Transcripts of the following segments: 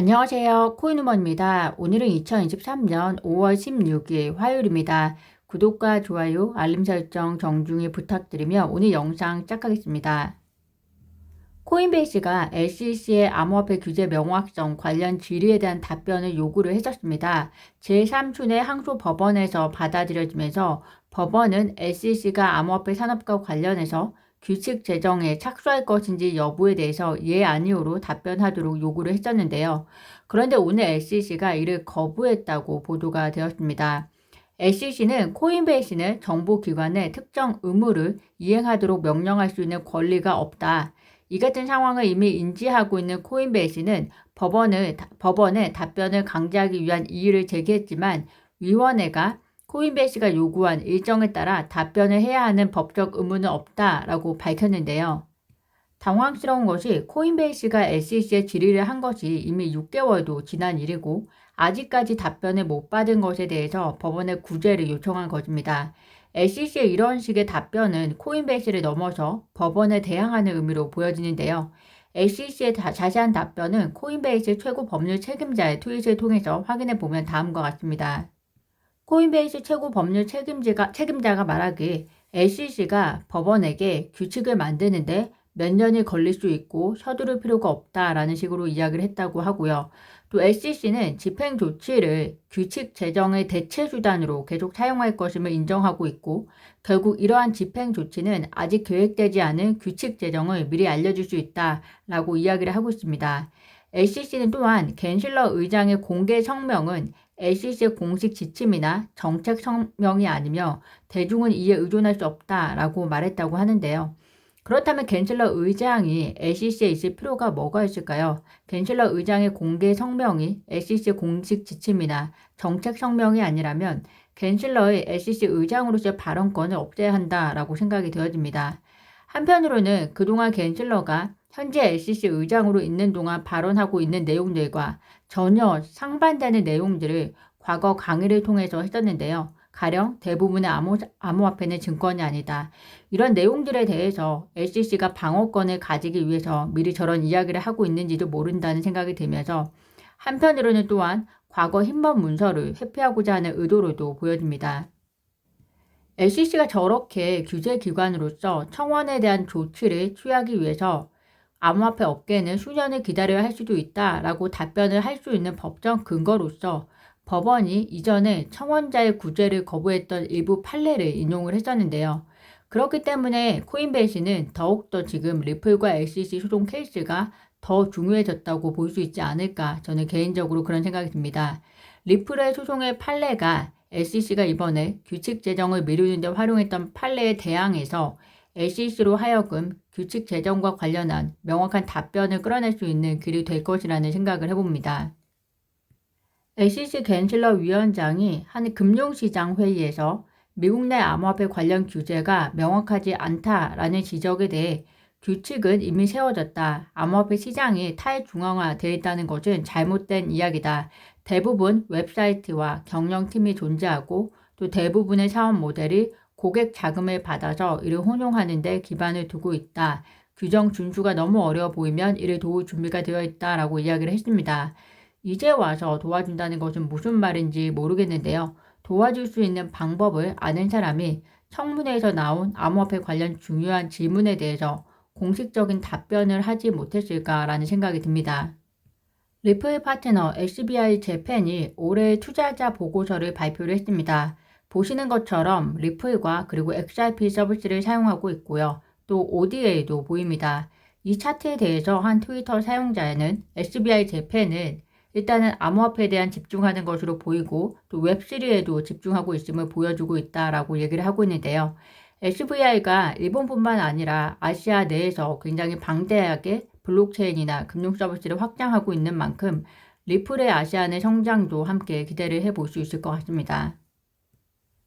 안녕하세요. 코인우먼입니다. 오늘은 2023년 5월 16일 화요일입니다. 구독과 좋아요, 알림 설정 정중히 부탁드리며 오늘 영상 시작하겠습니다. 코인베이스가 SEC의 암호화폐 규제 명확성 관련 질의에 대한 답변을 요구를 했었습니다. 제3순회 항소 법원에서 받아들여지면서 법원은 SEC가 암호화폐 산업과 관련해서 규칙 제정에 착수할 것인지 여부에 대해서 예 아니오로 답변하도록 요구를 했었는데요. 그런데 오늘 SEC가 이를 거부했다고 보도가 되었습니다. SEC는 코인베이스는 정보기관의 특정 의무를 이행하도록 명령할 수 있는 권리가 없다. 이 같은 상황을 이미 인지하고 있는 코인베이스는 법원을, 법원에 답변을 강제하기 위한 이의를 제기했지만 위원회가 코인베이스가 요구한 일정에 따라 답변을 해야 하는 법적 의무는 없다라고 밝혔는데요. 당황스러운 것이 코인베이스가 SEC에 질의를 한 것이 이미 6개월도 지난 일이고 아직까지 답변을 못 받은 것에 대해서 법원에 구제를 요청한 것입니다. SEC의 이런 식의 답변은 코인베이스를 넘어서 법원에 대항하는 의미로 보여지는데요. SEC의 자 세한 답변은 코인베이스 최고 법률 책임자의 트윗을 통해서 확인해 보면 다음과 같습니다. 코인베이스 최고 법률 책임자가, 책임자가 말하기 SEC가 법원에게 규칙을 만드는데 몇 년이 걸릴 수 있고 서두를 필요가 없다라는 식으로 이야기를 했다고 하고요. 또 SEC는 집행 조치를 규칙 제정의 대체 수단으로 계속 사용할 것임을 인정하고 있고 결국 이러한 집행 조치는 아직 계획되지 않은 규칙 제정을 미리 알려줄 수 있다라고 이야기를 하고 있습니다. SEC는 또한 겐실러 의장의 공개 성명은 SEC의 공식 지침이나 정책 성명이 아니며 대중은 이에 의존할 수 없다라고 말했다고 하는데요. 그렇다면 겐슬러 의장이 SEC에 있을 필요가 뭐가 있을까요? 겐슬러 의장의 공개 성명이 SEC 공식 지침이나 정책 성명이 아니라면 겐슬러의 SEC 의장으로서의 발언권을 없애야 한다라고 생각이 되어집니다. 한편으로는 그동안 겐슬러가 현재 SEC 의장으로 있는 동안 발언하고 있는 내용들과 전혀 상반되는 내용들을 과거 강의를 통해서 했었는데요. 가령 대부분의 암호, 암호화폐는 증권이 아니다. 이런 내용들에 대해서 SEC가 방어권을 가지기 위해서 미리 저런 이야기를 하고 있는지도 모른다는 생각이 들면서 한편으로는 또한 과거 흰번 문서를 회피하고자 하는 의도로도 보여집니다. SEC가 저렇게 규제 기관으로서 청원에 대한 조치를 취하기 위해서 암호화폐 업계는 수년을 기다려야 할 수도 있다라고 답변을 할 수 있는 법정 근거로서 법원이 이전에 청원자의 구제를 거부했던 일부 판례를 인용을 했었는데요. 그렇기 때문에 코인베이스는 더욱더 지금 리플과 SEC 소송 케이스가 더 중요해졌다고 볼 수 있지 않을까 저는 개인적으로 그런 생각이 듭니다. 리플의 소송의 판례가 SEC가 이번에 규칙 제정을 미루는 데 활용했던 판례에 대항해서 SEC로 하여금 규칙 제정과 관련한 명확한 답변을 끌어낼 수 있는 길이 될 것이라는 생각을 해봅니다. SEC 겐슬러 위원장이 한 금융시장 회의에서 미국 내 암호화폐 관련 규제가 명확하지 않다라는 지적에 대해 규칙은 이미 세워졌다. 암호화폐 시장이 탈중앙화되어 있다는 것은 잘못된 이야기다. 대부분 웹사이트와 경영팀이 존재하고 또 대부분의 사업 모델이 고객 자금을 받아서 이를 혼용하는 데 기반을 두고 있다. 규정 준수가 너무 어려워 보이면 이를 도울 준비가 되어 있다라고 이야기를 했습니다. 이제 와서 도와준다는 것은 무슨 말인지 모르겠는데요. 도와줄 수 있는 방법을 아는 사람이 청문회에서 나온 암호화폐 관련 중요한 질문에 대해서 공식적인 답변을 하지 못했을까라는 생각이 듭니다. 리플 파트너 SBI 재팬이 올해 투자자 보고서를 발표를 했습니다. 보시는 것처럼 리플과 그리고 XRP 서비스를 사용하고 있고요. 또 ODA도 보입니다. 이 차트에 대해서 한 트위터 사용자에는 SBI 재팬은 일단은 암호화폐에 대한 집중하는 것으로 보이고 또 웹3에도 집중하고 있음을 보여주고 있다라고 얘기를 하고 있는데요. SVI가 일본뿐만 아니라 아시아 내에서 굉장히 방대하게 블록체인이나 금융 서비스를 확장하고 있는 만큼 리플의 아시아 내 성장도 함께 기대를 해볼 수 있을 것 같습니다.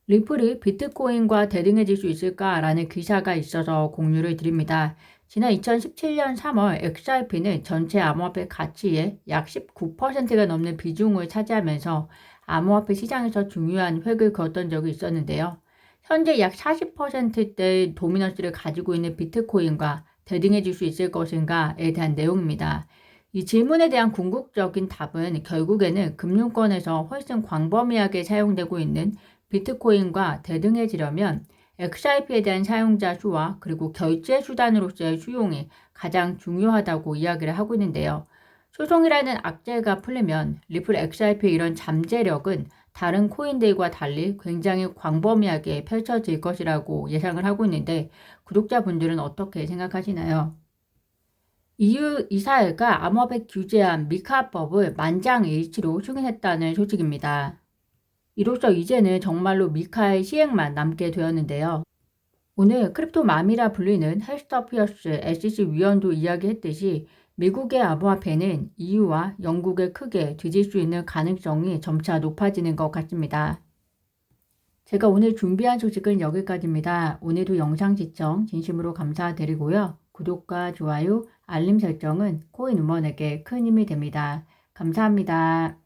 리플이 비트코인과 대등해질 수 있을까라는 기사가 있어서 공유를 드립니다. 지난 2017년 3월 XRP는 전체 암호화폐 가치의 약 19%가 넘는 비중을 차지하면서 암호화폐 시장에서 중요한 획을 그었던 적이 있었는데요. 현재 약 40%대의 도미넌스를 가지고 있는 비트코인과 대등해질 수 있을 것인가에 대한 내용입니다. 이 질문에 대한 궁극적인 답은 결국에는 금융권에서 훨씬 광범위하게 사용되고 있는 비트코인과 대등해지려면 XRP에 대한 사용자 수와 그리고 결제 수단으로서의 수용이 가장 중요하다고 이야기를 하고 있는데요. 소송이라는 악재가 풀리면 리플 XRP의 이런 잠재력은 다른 코인들과 달리 굉장히 광범위하게 펼쳐질 것이라고 예상을 하고 있는데 구독자분들은 어떻게 생각하시나요? EU 이사회가 암호화폐 규제안 미카법을 만장일치로 승인했다는 소식입니다. 이로써 이제는 정말로 미카의 시행만 남게 되었는데요. 오늘 크립토 맘이라 불리는 헬스터 피어스 SEC 위원도 이야기했듯이 미국의 암호화폐는 EU와 영국에 크게 뒤질 수 있는 가능성이 점차 높아지는 것 같습니다. 제가 오늘 준비한 소식은 여기까지입니다. 오늘도 영상 시청 진심으로 감사드리고요. 구독과 좋아요, 알림 설정은 코인 우먼에게 큰 힘이 됩니다. 감사합니다.